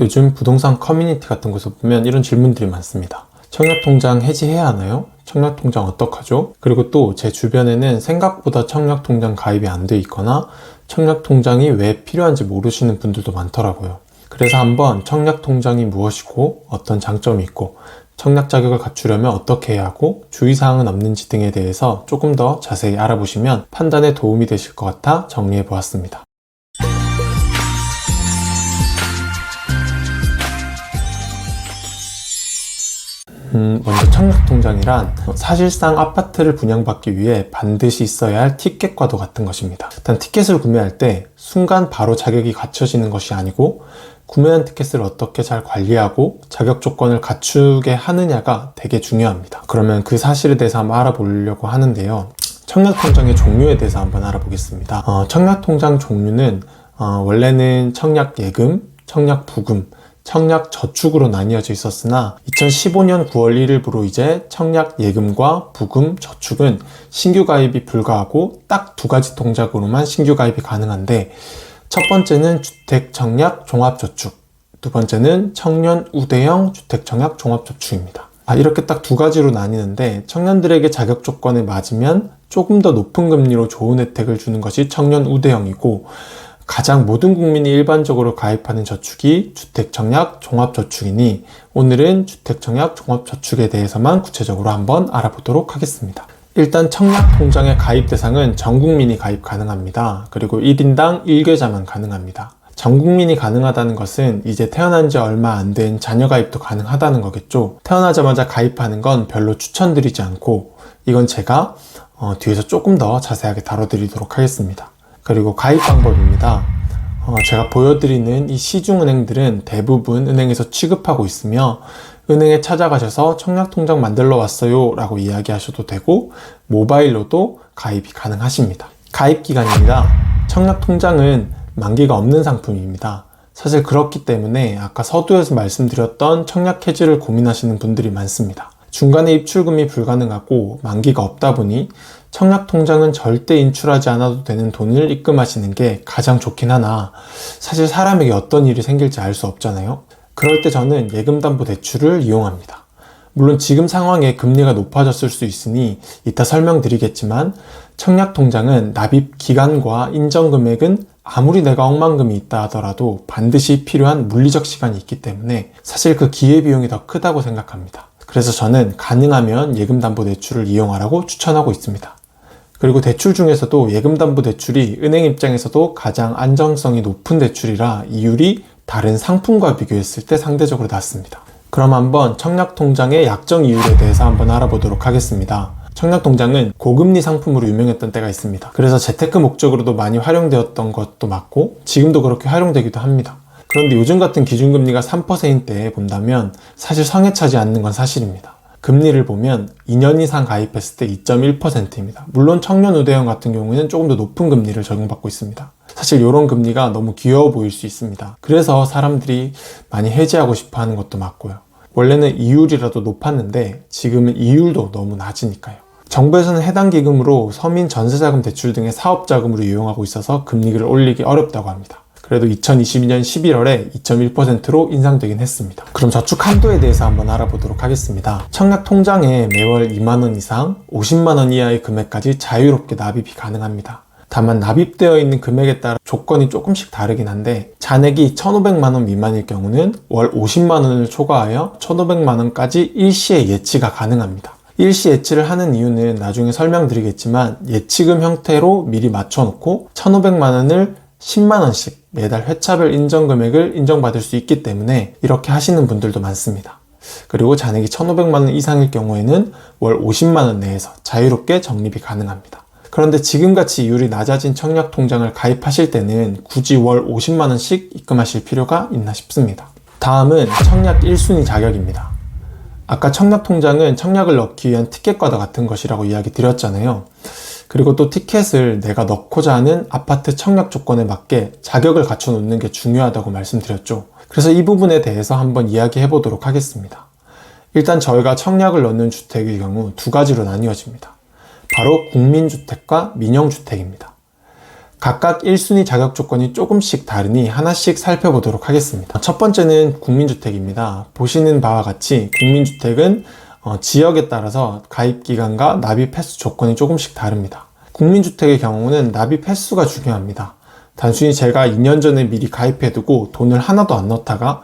요즘 부동산 커뮤니티 같은 곳에 보면 이런 질문들이 많습니다. 청약통장 해지해야 하나요? 청약통장 어떡하죠? 그리고 또 제 주변에는 생각보다 청약통장 가입이 안 돼 있거나 청약통장이 왜 필요한지 모르시는 분들도 많더라고요. 그래서 한번 청약통장이 무엇이고 어떤 장점이 있고 청약 자격을 갖추려면 어떻게 해야 하고 주의사항은 없는지 등에 대해서 조금 더 자세히 알아보시면 판단에 도움이 되실 것 같아 정리해 보았습니다. 음, 먼저 청약통장이란 사실상 아파트를 분양받기 위해 반드시 있어야 할 티켓과도 같은 것입니다. 일단 티켓을 구매할 때 순간 바로 자격이 갖춰지는 것이 아니고 구매한 티켓을 어떻게 잘 관리하고 자격 조건을 갖추게 하느냐가 되게 중요합니다. 그러면 그 사실에 대해서 한번 알아보려고 하는데요. 청약통장의 종류에 대해서 한번 알아보겠습니다. 어, 청약통장 종류는 어, 원래는 청약예금, 청약부금, 청약 저축으로 나뉘어져 있었으나 2015년 9월 1일부로 이제 청약 예금과 부금 저축은 신규 가입이 불가하고 딱 두 가지 동작으로만 신규 가입이 가능한데 첫 번째는 주택 청약 종합 저축, 두 번째는 청년 우대형 주택 청약 종합 저축입니다. 아, 이렇게 딱 두 가지로 나뉘는데 청년들에게 자격 조건에 맞으면 조금 더 높은 금리로 좋은 혜택을 주는 것이 청년 우대형이고 가장 모든 국민이 일반적으로 가입하는 저축이 주택청약 종합저축이니 오늘은 주택청약 종합저축에 대해서만 구체적으로 한번 알아보도록 하겠습니다. 일단 청약 통장의 가입 대상은 전 국민이 가입 가능합니다. 그리고 1인당 1계좌만 가능합니다. 전 국민이 가능하다는 것은 이제 태어난 지 얼마 안 된 자녀 가입도 가능하다는 거겠죠. 태어나자마자 가입하는 건 별로 추천드리지 않고 이건 제가 어, 뒤에서 조금 더 자세하게 다뤄드리도록 하겠습니다. 그리고 가입 방법입니다. 어, 제가 보여드리는 이 시중은행들은 대부분 은행에서 취급하고 있으며 은행에 찾아가셔서 청약통장 만들러 왔어요 라고 이야기하셔도 되고 모바일로도 가입이 가능하십니다. 가입 기간입니다. 청약통장은 만기가 없는 상품입니다. 사실 그렇기 때문에 아까 서두에서 말씀드렸던 청약 해지를 고민하시는 분들이 많습니다. 중간에 입출금이 불가능하고 만기가 없다 보니 청약통장은 절대 인출하지 않아도 되는 돈을 입금하시는 게 가장 좋긴 하나 사실 사람에게 어떤 일이 생길지 알 수 없잖아요. 그럴 때 저는 예금담보대출을 이용합니다. 물론 지금 상황에 금리가 높아졌을 수 있으니 이따 설명드리겠지만 청약통장은 납입 기간과 인정금액은 아무리 내가 억만금이 있다 하더라도 반드시 필요한 물리적 시간이 있기 때문에 사실 그 기회비용이 더 크다고 생각합니다. 그래서 저는 가능하면 예금담보대출을 이용하라고 추천하고 있습니다. 그리고 대출 중에서도 예금담보대출이 은행 입장에서도 가장 안정성이 높은 대출이라 이율이 다른 상품과 비교했을 때 상대적으로 낮습니다. 그럼 한번 청약통장의 약정 이율에 대해서 한번 알아보도록 하겠습니다. 청약통장은 고금리 상품으로 유명했던 때가 있습니다. 그래서 재테크 목적으로도 많이 활용되었던 것도 맞고 지금도 그렇게 활용되기도 합니다. 그런데 요즘 같은 기준금리가 3%대에 본다면 사실 성에 차지 않는 건 사실입니다. 금리를 보면 2년 이상 가입했을 때 2.1%입니다. 물론 청년 우대형 같은 경우에는 조금 더 높은 금리를 적용받고 있습니다. 사실 이런 금리가 너무 귀여워 보일 수 있습니다. 그래서 사람들이 많이 해지하고 싶어 하는 것도 맞고요. 원래는 이율이라도 높았는데 지금은 이율도 너무 낮으니까요. 정부에서는 해당 기금으로 서민 전세자금 대출 등의 사업자금으로 이용하고 있어서 금리를 올리기 어렵다고 합니다. 그래도 2022년 11월에 2.1%로 인상되긴 했습니다. 그럼 저축 한도에 대해서 한번 알아보도록 하겠습니다. 청약 통장에 매월 2만원 이상, 50만원 이하의 금액까지 자유롭게 납입이 가능합니다. 다만 납입되어 있는 금액에 따라 조건이 조금씩 다르긴 한데 잔액이 1,500만원 미만일 경우는 월 50만원을 초과하여 1,500만원까지 일시에 예치가 가능합니다. 일시 예치를 하는 이유는 나중에 설명드리겠지만 예치금 형태로 미리 맞춰놓고 1,500만원을 10만원씩 매달 회차별 인정 금액을 인정받을 수 있기 때문에 이렇게 하시는 분들도 많습니다. 그리고 잔액이 1,500만원 이상일 경우에는 월 50만원 내에서 자유롭게 적립이 가능합니다. 그런데 지금같이 이율이 낮아진 청약 통장을 가입하실 때는 굳이 월 50만원씩 입금하실 필요가 있나 싶습니다. 다음은 청약 1순위 자격입니다. 아까 청약 통장은 청약을 넣기 위한 티켓과도 같은 것이라고 이야기 드렸잖아요. 그리고 또 티켓을 내가 넣고자 하는 아파트 청약 조건에 맞게 자격을 갖춰 놓는 게 중요하다고 말씀드렸죠. 그래서 이 부분에 대해서 한번 이야기해 보도록 하겠습니다. 일단 저희가 청약을 넣는 주택의 경우 두 가지로 나뉘어집니다. 바로 국민주택과 민영주택입니다. 각각 1순위 자격 조건이 조금씩 다르니 하나씩 살펴보도록 하겠습니다. 첫 번째는 국민주택입니다. 보시는 바와 같이 국민주택은 어, 지역에 따라서 가입 기간과 납입 횟수 조건이 조금씩 다릅니다. 국민주택의 경우는 납입 횟수가 중요합니다. 단순히 제가 2년 전에 미리 가입해두고 돈을 하나도 안 넣다가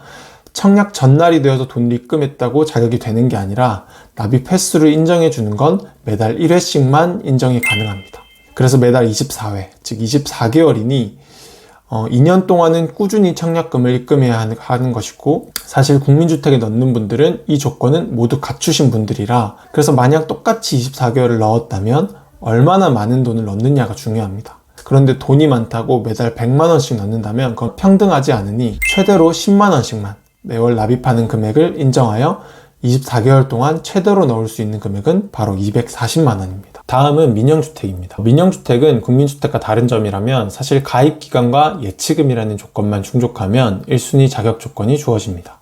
청약 전날이 되어서 돈을 입금했다고 자격이 되는 게 아니라 납입 횟수를 인정해 주는 건 매달 1회씩만 인정이 가능합니다. 그래서 매달 24회, 즉 24개월이니 어, 2년 동안은 꾸준히 청약금을 입금해야 하는, 것이고 사실 국민주택에 넣는 분들은 이 조건은 모두 갖추신 분들이라 그래서 만약 똑같이 24개월을 넣었다면 얼마나 많은 돈을 넣느냐가 중요합니다. 그런데 돈이 많다고 매달 100만 원씩 넣는다면 그건 평등하지 않으니 최대로 10만 원씩만 매월 납입하는 금액을 인정하여 24개월 동안 최대로 넣을 수 있는 금액은 바로 240만 원입니다. 다음은 민영주택입니다. 민영주택은 국민주택과 다른 점이라면 사실 가입 기간과 예치금이라는 조건만 충족하면 1순위 자격 조건이 주어집니다.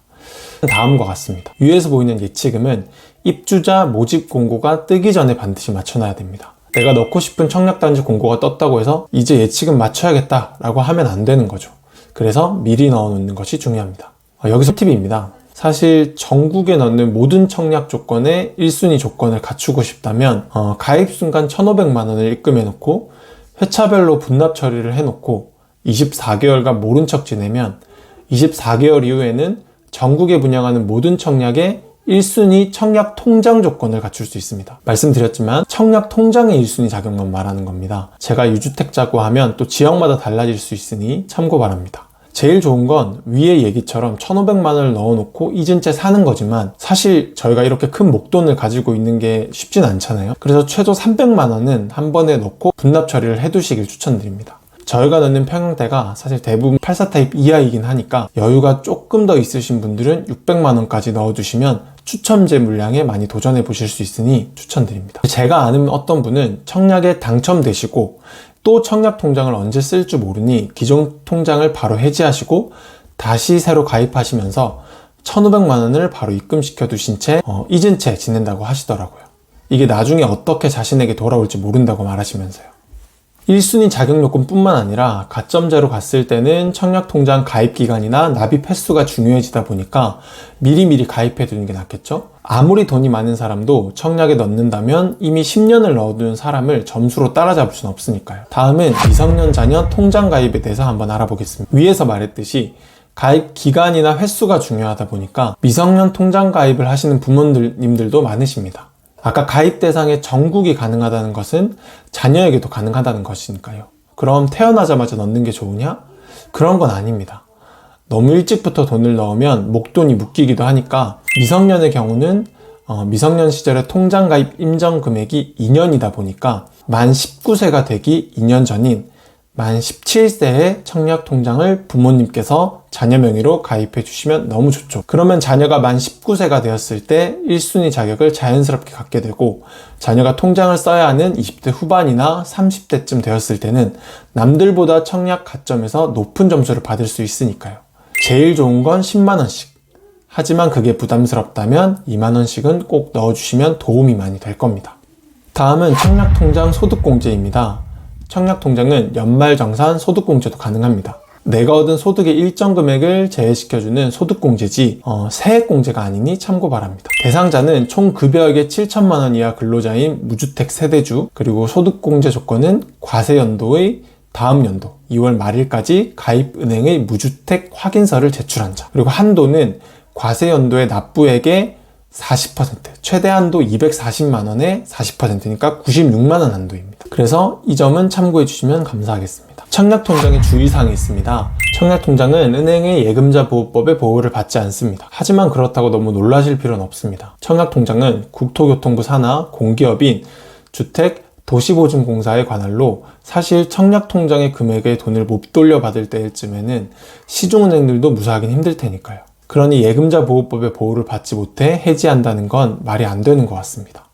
다음과 같습니다. 위에서 보이는 예치금은 입주자 모집 공고가 뜨기 전에 반드시 맞춰놔야 됩니다. 내가 넣고 싶은 청약단지 공고가 떴다고 해서 이제 예치금 맞춰야겠다 라고 하면 안 되는 거죠. 그래서 미리 넣어 놓는 것이 중요합니다. 어, 여기서 팁입니다. 사실 전국에 넣는 모든 청약 조건의 1순위 조건을 갖추고 싶다면 어, 가입 순간 1,500만 원을 입금해 놓고 회차별로 분납 처리를 해 놓고 24개월간 모른 척 지내면 24개월 이후에는 전국에 분양하는 모든 청약에 1순위 청약 통장 조건을 갖출 수 있습니다. 말씀드렸지만 청약 통장의 1순위 자격만 말하는 겁니다. 제가 유주택자고 하면 또 지역마다 달라질 수 있으니 참고 바랍니다. 제일 좋은 건 위의 얘기처럼 1,500만 원을 넣어놓고 잊은 채 사는 거지만 사실 저희가 이렇게 큰 목돈을 가지고 있는 게 쉽진 않잖아요. 그래서 최소 300만 원은 한 번에 넣고 분납 처리를 해두시길 추천드립니다. 저희가 넣는 평형대가 사실 대부분 84 타입 이하이긴 하니까 여유가 조금 더 있으신 분들은 600만 원까지 넣어두시면 추첨제 물량에 많이 도전해 보실 수 있으니 추천드립니다. 제가 아는 어떤 분은 청약에 당첨되시고 또 청약 통장을 언제 쓸줄 모르니 기존 통장을 바로 해지하시고 다시 새로 가입하시면서 1,500만 원을 바로 입금시켜 두신 채 어, 잊은 채 지낸다고 하시더라고요. 이게 나중에 어떻게 자신에게 돌아올지 모른다고 말하시면서요. 1순위 자격 요건뿐만 아니라 가점제로 갔을 때는 청약통장 가입 기간이나 납입 횟수가 중요해지다 보니까 미리미리 가입해 두는 게 낫겠죠? 아무리 돈이 많은 사람도 청약에 넣는다면 이미 10년을 넣어둔 사람을 점수로 따라잡을 수는 없으니까요. 다음은 미성년 자녀 통장 가입에 대해서 한번 알아보겠습니다. 위에서 말했듯이 가입 기간이나 횟수가 중요하다 보니까 미성년 통장 가입을 하시는 부모님들도 많으십니다. 아까 가입 대상에 전국이 가능하다는 것은 자녀에게도 가능하다는 것이니까요. 그럼 태어나자마자 넣는 게 좋으냐? 그런 건 아닙니다. 너무 일찍부터 돈을 넣으면 목돈이 묶이기도 하니까 미성년의 경우는 어, 미성년 시절의 통장 가입 임정 금액이 2년이다 보니까 만 19세가 되기 2년 전인 만 17세의 청약 통장을 부모님께서 자녀 명의로 가입해 주시면 너무 좋죠. 그러면 자녀가 만 19세가 되었을 때 1순위 자격을 자연스럽게 갖게 되고 자녀가 통장을 써야 하는 20대 후반이나 30대쯤 되었을 때는 남들보다 청약 가점에서 높은 점수를 받을 수 있으니까요. 제일 좋은 건 10만원씩. 하지만 그게 부담스럽다면 2만원씩은 꼭 넣어주시면 도움이 많이 될 겁니다. 다음은 청약통장 소득공제입니다. 청약통장은 연말정산 소득공제도 가능합니다. 내가 얻은 소득의 일정 금액을 제외시켜주는 소득공제지 어, 세액공제가 아니니 참고 바랍니다. 대상자는 총 급여액의 7천만 원 이하 근로자인 무주택 세대주 그리고 소득공제 조건은 과세 연도의 다음 연도 2월 말일까지 가입은행의 무주택 확인서를 제출한 자 그리고 한도는 과세 연도의 납부액의 40% 최대 한도 240만 원에 40%니까 96만 원 한도입니다. 그래서 이 점은 참고해 주시면 감사하겠습니다. 청약통장에 주의사항이 있습니다. 청약통장은 은행의 예금자 보호법의 보호를 받지 않습니다. 하지만 그렇다고 너무 놀라실 필요는 없습니다. 청약통장은 국토교통부 산하 공기업인 주택 도시보증공사의 관할로 사실 청약통장의 금액의 돈을 못 돌려받을 때쯤에는 시중은행들도 무사하긴 힘들 테니까요. 그러니 예금자 보호법의 보호를 받지 못해 해지한다는 건 말이 안 되는 것 같습니다.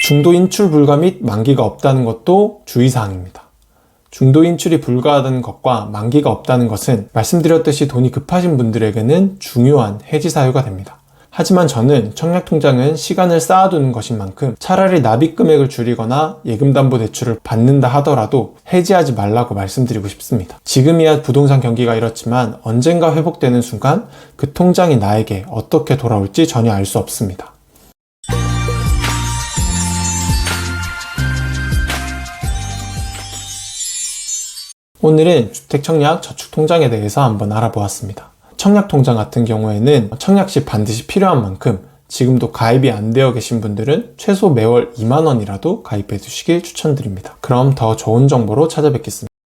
중도 인출 불가 및 만기가 없다는 것도 주의사항입니다. 중도 인출이 불가하다는 것과 만기가 없다는 것은 말씀드렸듯이 돈이 급하신 분들에게는 중요한 해지 사유가 됩니다. 하지만 저는 청약통장은 시간을 쌓아두는 것인 만큼 차라리 납입 금액을 줄이거나 예금담보대출을 받는다 하더라도 해지하지 말라고 말씀드리고 싶습니다. 지금이야 부동산 경기가 이렇지만 언젠가 회복되는 순간 그 통장이 나에게 어떻게 돌아올지 전혀 알 수 없습니다. 오늘은 주택청약 저축통장에 대해서 한번 알아보았습니다. 청약 통장 같은 경우에는 청약 시 반드시 필요한 만큼 지금도 가입이 안 되어 계신 분들은 최소 매월 2만원이라도 가입해 두시길 추천드립니다. 그럼 더 좋은 정보로 찾아뵙겠습니다.